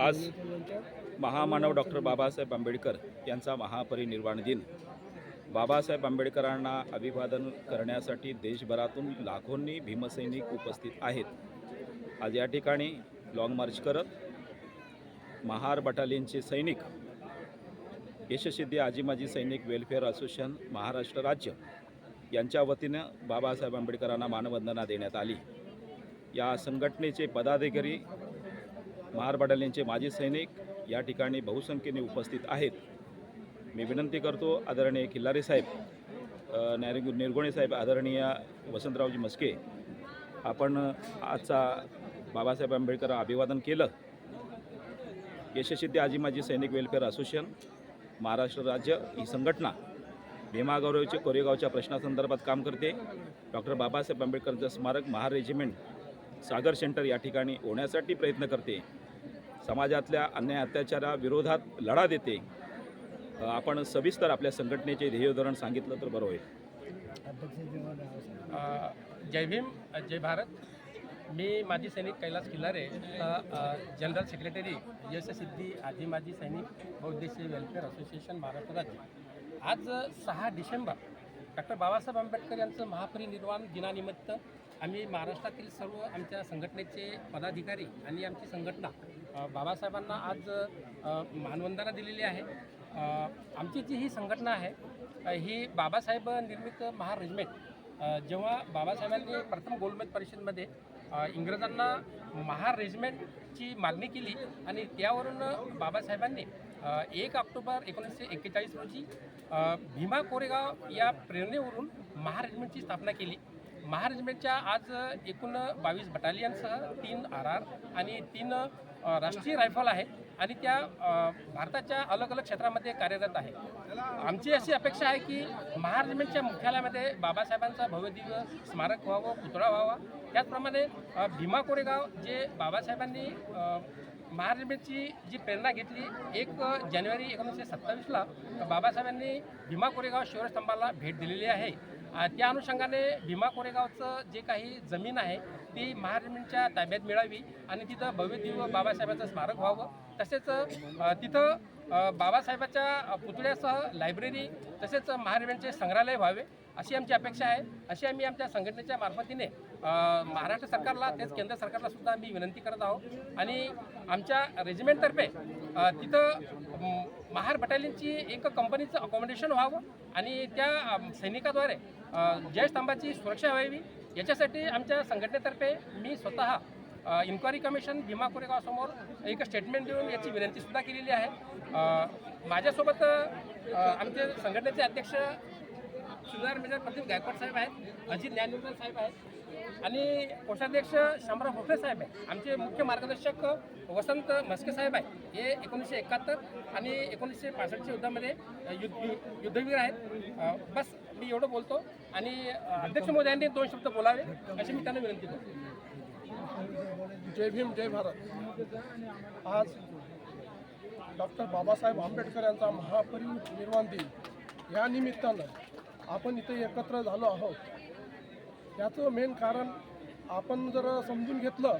आज महामानव डॉक्टर बाबासाहेब आंबेडकर यांचा महापरिनिर्वाण दिन. बाबासाहेब आंबेडकरांना अभिवादन करण्यासाठी देशभरातून लाखोंनी भीमसैनिक उपस्थित आहेत. आज या ठिकाणी लाँग मार्च करत महार बटालियनचे सैनिक यशसिद्धी आजीमाजी सैनिक वेलफेअर असोसिएशन महाराष्ट्र राज्य यांच्या वतीनं बाबासाहेब आंबेडकरांना मानवंदना देण्यात आली. या संघटनेचे पदाधिकारी महार बटालियनचे माजी सैनिक या ठिकाणी बहुसंख्येने उपस्थित आहेत. मी विनंती करतो आदरणीय खिल्लारे साहेब अ, निरगुणे निर्गुणे साहेब आदरणीय वसंतरावजी मस्के आपण आजचा बाबासाहेब आंबेडकर अभिवादन केलं. यशस्वी आजीमाजी सैनिक वेलफेअर असोसिएशन महाराष्ट्र राज्य ही संघटना भीमागौरवचे कोरेगावच्या प्रश्नासंदर्भात काम करते. डॉक्टर बाबासाहेब आंबेडकरचं स्मारक महार रेजिमेंट सागर सेंटर या ठिकाणी होण्यासाठी प्रयत्न करते. समाजातल्या अन्याय अत्याचाराविरोधात लढा देते. आपण सविस्तर आपल्या संघटनेचे ध्येयधोरण सांगितलं तर बरं होईल. जय भीम जय भारत. मी माजी सैनिक कैलास किल्लारे जनरल सेक्रेटरी यश सिद्धी आजी माजी सैनिक बहुद्देशीय वेलफेअर असोसिएशन महाराष्ट्र राज्य. आज सहा डिसेंबर डॉक्टर बाबासाहेब आंबेडकर यांचं महापरिनिर्वाण दिनानिमित्त आम्ही महाराष्ट्रातील सर्व आमच्या संघटनेचे पदाधिकारी आणि आमची संघटना बाबासाहेबांना आज मानवंदना दिलेली आहे. आमची जी ही संघटना आहे ही बाबासाहेब निर्मित महारेजिमेंट जेव्हा बाबासाहेबांनी प्रथम गोलमेज परिषदमध्ये इंग्रजांना महारेजिमेंटची मागणी केली आणि त्यावरून बाबासाहेबांनी एक ऑक्टोबर एकोणीसशे एक्केचाळीस रोजी भीमा कोरेगाव या प्रेरणेवरून महार स्थापना केली. महारेजिमेंटच्या आज एकूण बावीस बटालियनसह तीन आर आर आणि तीन राष्ट्रीय रायफल आहे आणि त्या भारताच्या अलग अलग क्षेत्रामध्ये कार्यरत आहे. आमची अशी अपेक्षा आहे की महारेजिमेंटच्या मुख्यालयामध्ये बाबासाहेबांचा भव्यदिव्य स्मारक व्हावं पुतळा व्हावा. त्याचप्रमाणे भीमा कोरेगाव जे बाबासाहेबांनी महाराष्ट्राची जी प्रेरणा घेतली एक जानेवारी एकोणीसशे सत्तावीसला बाबासाहेबांनी भीमा कोरेगाव शिवस्तंभाला भेट दिलेली आहे. त्या अनुषंगाने भीमा कोरेगावचं जे काही जमीन आहे ती महाराष्ट्राच्या ताब्यात मिळावी आणि तिथं भव्य दिव्य बाबासाहेबांचं स्मारक व्हावं. तसेच तिथं बाबासाहेबाच्या पुतळ्यासह लायब्ररी तसेच महाराष्ट्राचे संग्रहालय व्हावे. अशी आमची अपेक्षा आहे. अशी आम्ही आमच्या संघटनेच्या मार्फतीने महाराष्ट्र सरकारला तेच केंद्र सरकारला सुद्धा आम्ही विनंती करत आहोत. आणि आमच्या रेजिमेंटतर्फे तिथं महार बटालियनची एक कंपनीचं अकॉमोडेशन व्हावं आणि त्या सैनिकाद्वारे जयस्तंभाची सुरक्षा व्हावी. याच्यासाठी आमच्या संघटनेतर्फे मी स्वतः इन्क्वायरी कमिशन भीमा कोरेगावसमोर एक स्टेटमेंट देऊन याची विनंतीसुद्धा केलेली आहे. माझ्यासोबत आमचे संघटनेचे अध्यक्ष सुधार मेजर प्रदीप गायकवाड साहेब आहेत अजित ज्ञानवर्धन साहेब आहेत आणि कोषाध्यक्ष शामराव भोसले साहेब आहेत. आमचे मुख्य मार्गदर्शक वसंत म्हस्के साहेब आहेत. हे एकोणीसशे एकाहत्तर आणि एकोणीसशे पासष्टच्या युद्धामध्ये युद्ध युद्धवीर आहेत. बस मी एवढं बोलतो आणि अध्यक्ष महोदयांनी दोन शब्द बोलावे अशी मी त्यांना विनंती करतो. जय भीम जय भारत. आज डॉक्टर बाबासाहेब आंबेडकर यांचा महापरिनिर्वाण दिन या निमित्तानं आपण इथे एकत्र झालो आहोत. याचं मेन कारण आपण जर समजून घेतलं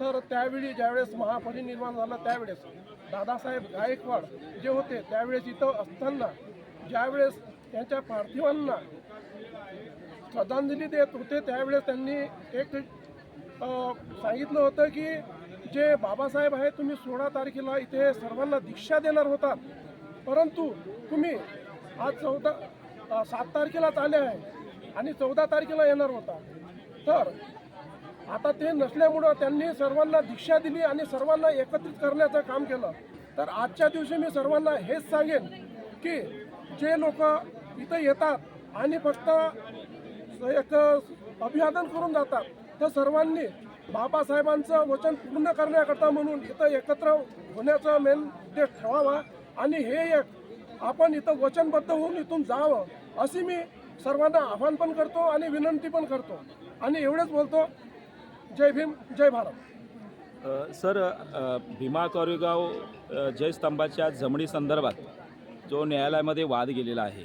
तर त्यावेळी ज्यावेळेस महापरिनिर्माण झालं त्यावेळेस दादासाहेब गायकवाड जे होते त्यावेळेस इथं असताना ज्यावेळेस त्यांच्या पार्थिवांना श्रद्धांजली देत होते त्यावेळेस त्यांनी एक सांगितलं होतं की जे बाबासाहेब आहे तुम्ही सोळा तारखेला इथे सर्वांना दीक्षा देणार होतात. परंतु तुम्ही आज चौदा सात तारखेलाच आले आहे आणि चौदा तारखेला येणार होता. तर आता ते नसल्यामुळं त्यांनी सर्वांना दीक्षा दिली आणि सर्वांना एकत्रित करण्याचं काम केलं. तर आजच्या दिवशी मी सर्वांना हेच सांगेन की जे लोक इथं येतात आणि फक्त एक अभिवादन करून जातात तर सर्वांनी बाबासाहेबांचं वचन पूर्ण करण्याकरता म्हणून इथं एकत्र होण्याचा मेन ते ठेवावा आणि हे एक आपण इथं वचनबद्ध होऊन इथून जावं. अशी मी सर्वांना आव्हान पण करतो आणि विनंती पण करतो. आणि एवढंच बोलतो जय भीम जय भारत. सर भीमा कोरेगाव जयस्तंभाच्या जमणी संदर्भात जो न्यायालयामध्ये वाद गेलेला आहे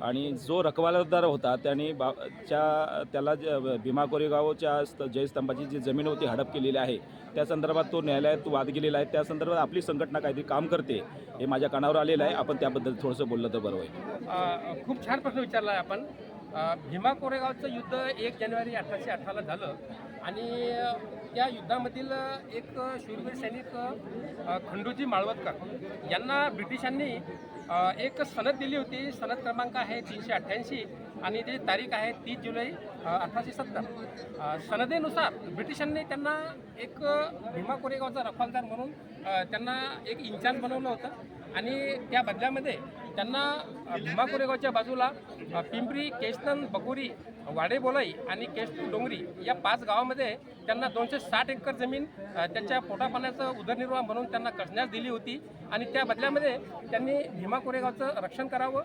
आणि जो रखवालदार होता त्याने बा च्या त्याला ज- भीमा कोरेगावच्या स्त जयस्तंभाची जी जमीन होती हडप केलेली आहे त्या संदर्भात तो न्यायालयात वाद गेलेला आहे. त्या संदर्भात आपली संघटना काहीतरी काम करते हे माझ्या कानावर आलेलं आहे. आपण त्याबद्दल थोडंसं बोललं तर बरं होईल. खूप छान प्रश्न विचारला आहे आपण. भीमा कोरेगावचं युद्ध एक जानेवारी अठराशे अठराला झालं. आणि त्या युद्धामधील एक शूरवीर सैनिक खंडूजी माळवतकर यांना ब्रिटिशांनी एक सनद दिली होती. सनद क्रमांक आहे तीनशे अठ्ठ्याऐंशी आणि जी तारीख आहे तीस जुलै अठराशे सत्तर. सनदेनुसार ब्रिटिशांनी त्यांना एक भीमा कोरेगावचा रखवालदार म्हणून त्यांना एक इंचार्ज बनवलं होतं. आणि त्या बदल्यामध्ये त्यांना भीमा कोरेगावच्या बाजूला पिंपरी केशतन बकुरी वाडेबोलाई आणि केश डोंगरी या पाच गावामध्ये त्यांना दोनशे साठ एकर जमीन त्यांच्या पोटापाण्याचं उदरनिर्वाह म्हणून त्यांना कसण्यास दिली होती. आणि त्या बदल्यामध्ये त्यांनी भीमा कोरेगावचं रक्षण करावं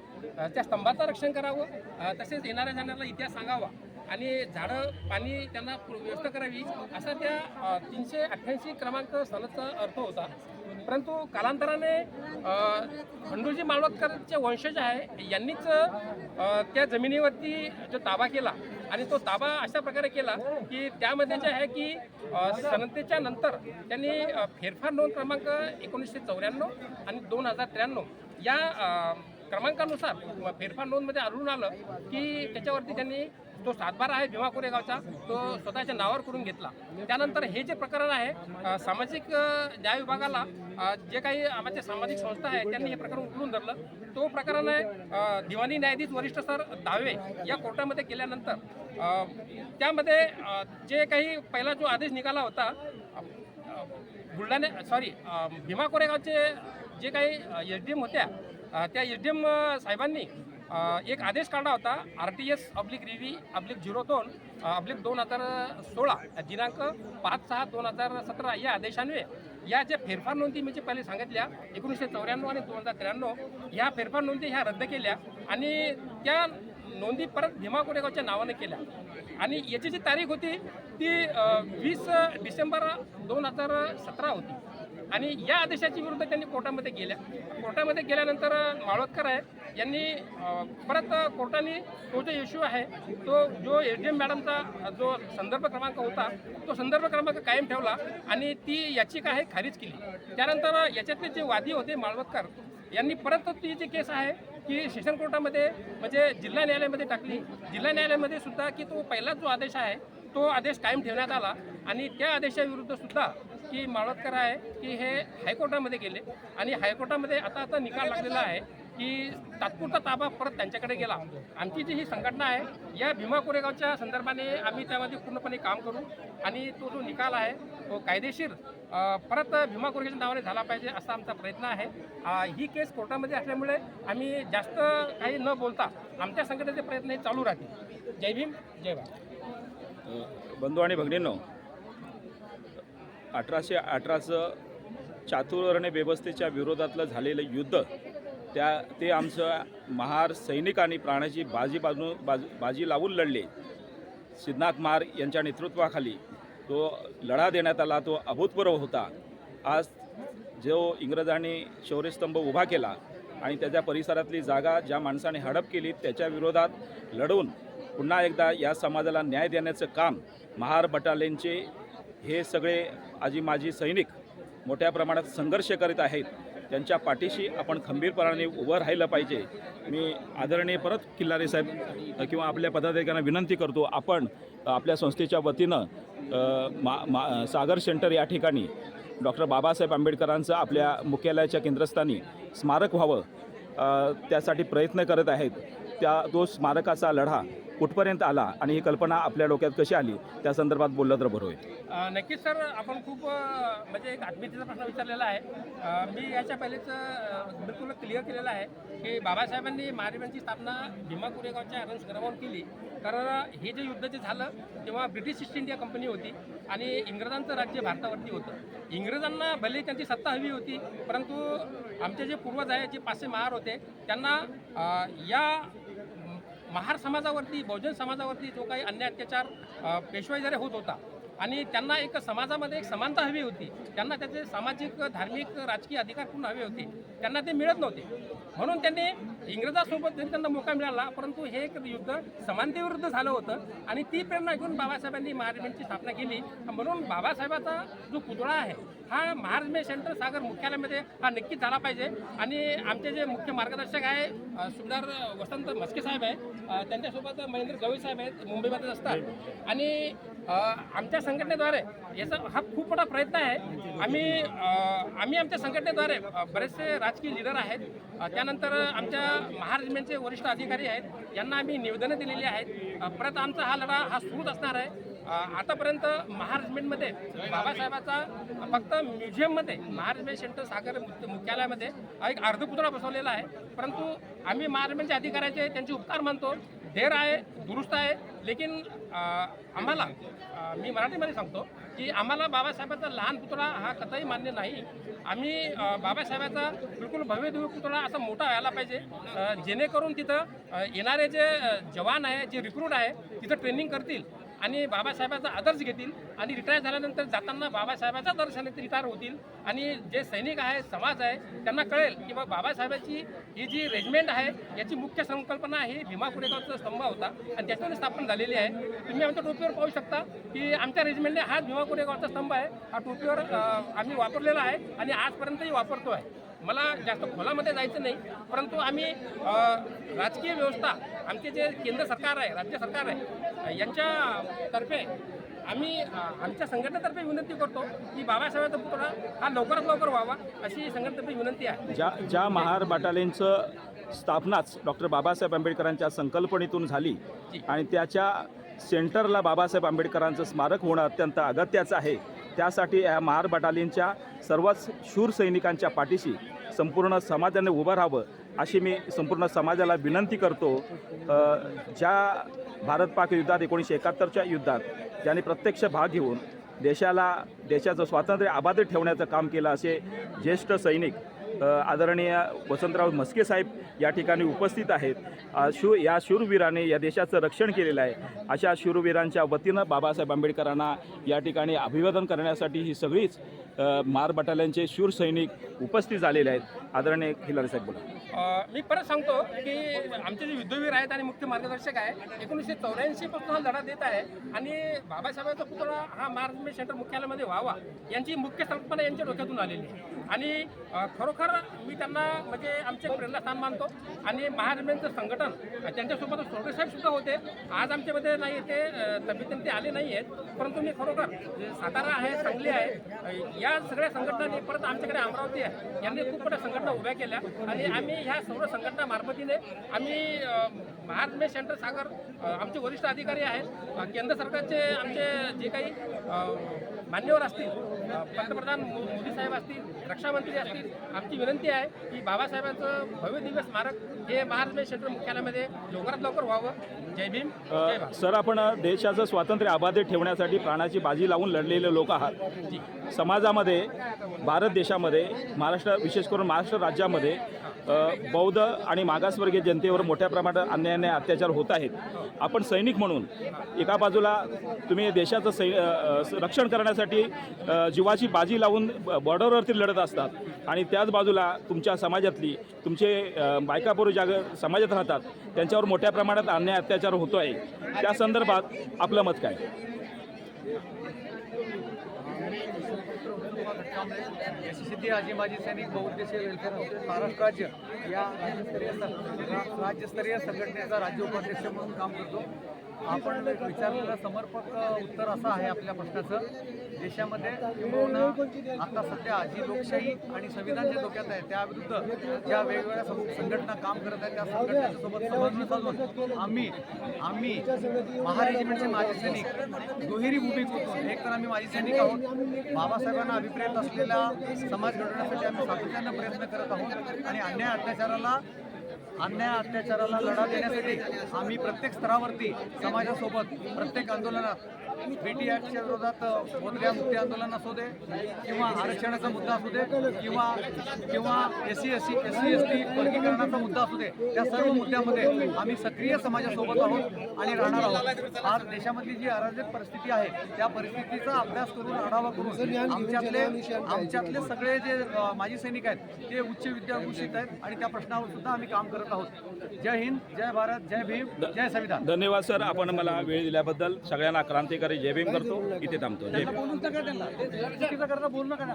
त्या स्तंभाचं रक्षण करावं तसेच येणाऱ्या जाणाऱ्याला इतिहास सांगावा. आणि झाडं पाणी त्यांना व्यवस्था करावी असा त्या तीनशे अठ्ठ्याऐंशी क्रमांक सनदचा अर्थ होता. परंतु कालांतराने अ, खंडूजी वंशज आहे यांनीच त्या जमिनीवरती जो ताबा केला आणि तो ताबा अशा प्रकारे केला की त्यामध्ये जे आहे की सनतेच्या नंतर त्यांनी फेरफार नोंद क्रमांक एकोणीसशे चौऱ्याण्णव आणि दोन हजार त्र्याण्णव या क्रमांकानुसार फेरफार नोंदमध्ये आढळून आलं की त्याच्यावरती त्यांनी तो सातबारा आहे भीमा कोरेगावचा तो स्वतःच्या नावावर करून घेतला. त्यानंतर हे जे प्रकरण आहे सामाजिक न्याय विभागाला जे काही आमच्या सामाजिक संस्था आहे त्यांनी हे प्रकरण उचलून धरलं. तो प्रकरण आहे दिवाणी न्यायाधीश वरिष्ठ सर दावे या कोर्टामध्ये गेल्यानंतर त्यामध्ये जे काही पहिला जो आदेश निघाला होता बुलढाणे सॉरी भीमा कोरेगावचे जे काही एस डी एम होत्या त्या एस डी एम साहेबांनी एक आदेश काढला होता आर टी एस अब्लिक रिव्ही अब्लिक झिरो दोन अब्लिक दोन हजार सोळा दिनांक पाच सहा दोन हजार सतरा या आदेशान्वये या ज्या फेरफार नोंदी जे पहिले सांगितल्या एकोणीसशे चौऱ्याण्णव आणि दोन हजार त्र्याण्णव ह्या फेरफार नोंदी ह्या रद्द केल्या आणि त्या नोंदी परत भीमा कोरेगावच्या नावाने केल्या. आणि याची जी तारीख होती ती वीस डिसेंबर दोन हजार सतरा होती. आणि या आदेशाच्या विरुद्ध त्यांनी कोर्टामध्ये गेल्या. कोर्टामध्ये गेल्यानंतर माळवतकर आहे. यांनी परत कोर्टाने तो जो इश्यू आहे तो जो एस डी एम मॅडमचा जो संदर्भ क्रमांक होता तो संदर्भ क्रमांक कायम ठेवला आणि ती याचिका आहे खारिज केली. त्यानंतर याच्यातले जे वादी होते माळवतकर यांनी परत ती जी केस आहे की सेशन कोर्टामध्ये म्हणजे जिल्हा न्यायालयामध्ये टाकली. जिल्हा न्यायालयामध्ये सुद्धा की तो पहिला जो आदेश आहे तो आदेश कायम ठेवण्यात आला आणि त्या आदेशाविरुद्ध सुद्धा की माळतकर आहे की हे हायकोर्टामध्ये गेले. आणि हायकोर्टामध्ये आता आता निकाल लागलेला आहे की तात्पुरता ताबा परत त्यांच्याकडे गेला. आमची जी ही संघटना आहे या भीमा कोरेगावच्या संदर्भाने आम्ही त्यामध्ये पूर्णपणे काम करू. आणि तो जो निकाल आहे तो कायदेशीर परत भीमा कोरेगावच्या नावाने झाला पाहिजे असा आमचा प्रयत्न आहे. ही केस कोर्टामध्ये असल्यामुळे आम्ही जास्त काही न बोलता आमच्या संघटनेचे प्रयत्न हे चालू राहतील. जय भीम जय भारत. बंधू आणि भगिनींनो अठराशे अठराचं चातुर्वर्ण व्यवस्थेच्या विरोधातलं झालेलं युद्ध त्या ते आमचं महार सैनिकांनी प्राणाची बाजी बाजू बाजू बाजी लावून लढले. सिद्धनाथ महार यांच्या नेतृत्वाखाली तो लढा देण्यात आला तो अभूतपूर्व होता. आज जो इंग्रजांनी शौर्यस्तंभ उभा केला आणि त्याच्या परिसरातली जागा ज्या माणसाने हडप केली त्याच्या विरोधात लढून पुन्हा एकदा या समाजाला न्याय देण्याचं काम महार बटालियनचे हे सगळे आजी माजी सैनिक मोठ्या प्रमाणात संघर्ष करीत आहेत त्यांच्या पाठीशी आपण खंबीरपणाने उभं राहिलं पाहिजे. मी आदरणीय परत किल्लारे साहेब किंवा आपल्या पदाधिकाऱ्यांना विनंती करतो आपण आपल्या संस्थेच्या वतीनं मा मा सागर सेंटर या ठिकाणी डॉक्टर बाबासाहेब आंबेडकरांचं आपल्या मुख्यालयाच्या केंद्रस्थानी स्मारक व्हावं त्यासाठी प्रयत्न करत आहेत. त्या तो स्मारकाचा लढा कुठपर्यंत आला आणि ही कल्पना आपल्या डोक्यात कशी आली त्या संदर्भात बोललं तर बरं होईल. नक्कीच सर आपण खूप म्हणजे एक आत्मीयतेचा प्रश्न विचारलेला आहे. मी याच्या पहिलेच बिलकुल क्लिअर केलेलं आहे की बाबासाहेबांनी महाराजांची स्थापना भीमा कोरेगावच्या रणस केली. कारण हे जे युद्ध जे झालं तेव्हा ब्रिटिश ईस्ट इंडिया कंपनी होती आणि इंग्रजांचं राज्य भारतावरती होतं. इंग्रजांना भले त्यांची सत्ता हवी होती परंतु आमचे जे पूर्वज आहे जे पाचशे महार होते त्यांना या महार समाजावरती बहुजन समाजावरती जो काही अन्याय अत्याचार पेशवाईद्वारे होत होता आणि त्यांना एक समाजामध्ये एक समानता हवी होती त्यांना त्याचे सामाजिक धार्मिक राजकीय अधिकार पूर्ण हवे होते त्यांना ते मिळत नव्हते. म्हणून त्यांनी इंग्रजासोबत जरी त्यांना मोका मिळाला परंतु हे एक युद्ध समानतेविरुद्ध झालं होतं आणि ती प्रेरणा घेऊन बाबासाहेबांनी महाराजांची स्थापना केली. म्हणून बाबासाहेबाचा जो पुतळा आहे हा महाराज सेंटर सागर मुख्यालयामध्ये हा नक्कीच झाला पाहिजे. आणि आमचे जे मुख्य मार्गदर्शक आहे अ, सुभेदार वसंत मस्के साहेब आहे त्यांच्यासोबत महेंद्र गवई साहेब आहेत मुंबईमध्येच असतात. आणि आमच्या संघटनेद्वारे याचा हा खूप मोठा प्रयत्न आहे. आम्ही आम्ही आमच्या संघटनेद्वारे बरेचसे राजकीय लिडर आहेत. त्यानंतर आमच्या महाराजमेंटचे वरिष्ठ अधिकारी आहेत. यांना आम्ही निवेदनं दिलेली आहेत. परत आमचा हा लढा हा सुरूच असणार आहे. आतापर्यंत महाराजमेंटमध्ये बाबासाहेबाचा फक्त म्युझियममध्ये महाराजमेंट सेंटर सागर मुख्यालयामध्ये हा एक अर्धपुतळा बसवलेला आहे. परंतु आम्ही महाराजमेंटच्या अधिकाऱ्याचे त्यांचे उपकार मानतो. देर आहे दुरुस्त आहे लेकिन आम्हाला मी मराठीमध्ये सांगतो की आम्हाला बाबासाहेबाचा लहान पुतळा हा कथाही मान्य नाही. आम्ही बाबासाहेबाचा बिलकुल भव्य दिव्य पुतळा असा मोठा व्हायला पाहिजे. जेणेकरून तिथं येणारे जे जवान आहे जे रिक्रूट आहे तिथं ट्रेनिंग करतील. आणि बाबासाहेबाचा आदर्श घेतील आणि रिटायर झाल्यानंतर जाताना बाबासाहेबाच्या दर्शनात रिटायर होतील. आणि जे सैनिक आहे समाज आहे त्यांना कळेल की बा बाबासाहेबाची ही जी रेजिमेंट आहे याची मुख्य संकल्पना ही भीमा कोरेगावचा स्तंभ होता. आणि त्याच्यावर स्थापन झालेली आहे. तुम्ही आमच्या टोपीवर पाहू शकता की आमच्या रेजिमेंटने हाच भीमा कोरेगावचा स्तंभ आहे. हा टोपीवर आम्ही वापरलेला आहे आणि आजपर्यंतही वापरतो आहे. मला जास्त खोलामध्ये जायचं नाही परंतु आम्ही राजकीय व्यवस्था आमचे जे केंद्र सरकार आहे राज्य सरकार आहे यांच्यातर्फे आम्ही आमच्या संघटनेतर्फे विनंती करतो की बाबासाहेबांचा पुतळा हा लवकरात लवकर व्हावा अशी संघटनेतर्फे विनंती आहे ज्या ज्या महार बटालियनचं स्थापनाच डॉक्टर बाबासाहेब आंबेडकरांच्या संकल्पनेतून झाली. आणि त्याच्या सेंटरला बाबासाहेब आंबेडकरांचं स्मारक होणं अत्यंत अगत्याचं आहे त्यासाठी या महार बटालियनच्या सर्वच शूर सैनिकांच्या पाठीशी संपूर्ण समाजाने उभं राहावं अशी मी संपूर्ण समाजाला विनंती करतो. ज्या भारत पाक युद्धात एकोणीसशे एकाहत्तरच्या युद्धात ज्यांनी प्रत्यक्ष भाग घेऊन देशाला देशाचं स्वातंत्र्य अबाधित ठेवण्याचं काम केलं असे ज्येष्ठ सैनिक आदरणीय वसंतराव म्हस्के साहेब या ठिकाणी उपस्थित आहेत. शू या शूरवीराने या देशाचं रक्षण केलेलं आहे. अशा शूरवीरांच्या वतीनं बाबासाहेब आंबेडकरांना या ठिकाणी अभिवादन करण्यासाठी ही सगळीच मार बटालियनचे शूर सैनिक उपस्थित झालेले आहेत. आदरणीय खिलारी साहेब बोला. मी परत सांगतो की आमचे जे युद्धवीर आहेत आणि मुख्य मार्गदर्शक आहे एकोणीसशे चौऱ्याऐंशी पासून हा लढा देत आहे आणि बाबासाहेबांचा पुतळा हा महाराष्ट्र सेंटर मुख्यालयामध्ये व्हावा यांची मुख्य संकल्पना यांच्या डोक्यातून आलेली आहे. आणि खरोखर मी त्यांना म्हणजे आमचे प्रेरणास्थान मानतो. आणि महाराष्ट्राचं संघटन त्यांच्यासोबत साहेब सुद्धा होते. आज आमच्यामध्ये नाही ते अ, ते आले नाही आहेत. परंतु मी खरोखर सातारा आहे सांगली आहे या सगळ्या संघटनांनी परत आमच्याकडे अमरावती आहे. यांनी खूप मोठ्या संघटना उभ्या केल्या. आणि आम्ही ह्या सर्व संघटना मार्फतीने आम्ही महात्मे सेंटर सागर आमचे वरिष्ठ अधिकारी आहेत. केंद्र सरकारचे आमचे जे काही मान्यवर असतील पंतप्रधान मोदी साहेब असतील रक्षामंत्री असतील आमची विनंती आहे की बाबासाहेबांचं भव्य दिव्य स्मारक हे महाराष्ट्र सेंटर मुख्यालयामध्ये लवकरात लवकर व्हावं. जय भीम सर आपण देशाचं स्वातंत्र्य अबाधित ठेवण्यासाठी प्राणाची बाजी लावून लढलेले लोक आहात. समाजामध्ये भारत देशामध्ये महाराष्ट्र विशेष करून महाराष्ट्र राज्यामध्ये बौद्ध आणि मागासवर्गीय जनतेवर मोठ्या प्रमाणात अन्यायाने अत्याचार होत आहेत. आपण सैनिक म्हणून एका बाजूला तुम्ही देशाचं सै रक्षण करण्यासाठी जीवाची बाजी लावून बॉर्डरवरती लढत असतात. आणि त्याच बाजूला तुमच्या समाजातली तुमचे बायकापूर ज्या समाजात राहतात त्यांच्यावर मोठ्या प्रमाणात अन्याय अत्याचार होतो आहे त्या संदर्भात आपलं मत काय? यशस्वी आजी माजी सैनिक बहुउद्देशीय वेलफेअर असोसिएशन महाराष्ट्र राज्य या राज्यस्तरीय राज्यस्तरीय संघटनेचा राज्य उपाध्यक्ष म्हणून काम करतो. आपण विचारलेलं समर्पक उत्तर असं आहे आपल्या प्रश्नाचं. देशामध्ये किंबहुना आता सध्या जी लोकशाही आणि संविधान जे धोक्यात आहे त्याविरुद्ध ज्या वेगवेगळ्या संघटना काम करत आहेत त्या संघटनेसोबत सोबत समन्वय साधून आम्ही आम्ही महारेजिमेंटचे माजी सैनिक दुहेरी भूमिकेतून एक तर आम्ही माजी सैनिक आहोत. बाबासाहेबांना अभिप्रेत असलेला समाज घडवण्यासाठी आम्ही सातत्यानं प्रयत्न करत आहोत आणि अन्याय अत्याचाराला अन्याय अत्याचाराला लढा देण्यासाठी आम्ही प्रत्येक स्तरावरती समाजासोबत प्रत्येक आंदोलनात बीटी ॲक्टच्या विरोधात मोदल्या मुक्ती आंदोलन असू दे किंवा आरक्षणाचा मुद्दा असू दे किंवा किंवा S C S C S C S T वर्गीकरणाचा मुद्दा असू दे त्या सर्व मुद्द्यामध्ये आम्ही सक्रिय समाजासोबत आहोत आणि राहणार आहोत. आज देशामधली जी अराजक परिस्थिती आहे त्या परिस्थितीचा अभ्यास करून आढावा करून आमच्यातले आमच्यातले सगळे जे माजी सैनिक आहेत ते उच्च विद्याभूषित आहेत आणि त्या प्रश्नावर सुद्धा आम्ही काम करत आहोत. जय हिंद जय भारत जय भीम जय संविधान. धन्यवाद सर. आपण मला वेळ दिल्याबद्दल सगळ्यांना क्रांतिकारी जय भीम करतो इथे थांबतो. जय भीम बोलूच नका त्यांना. चुकीचं करता बोलू नका त्यांना.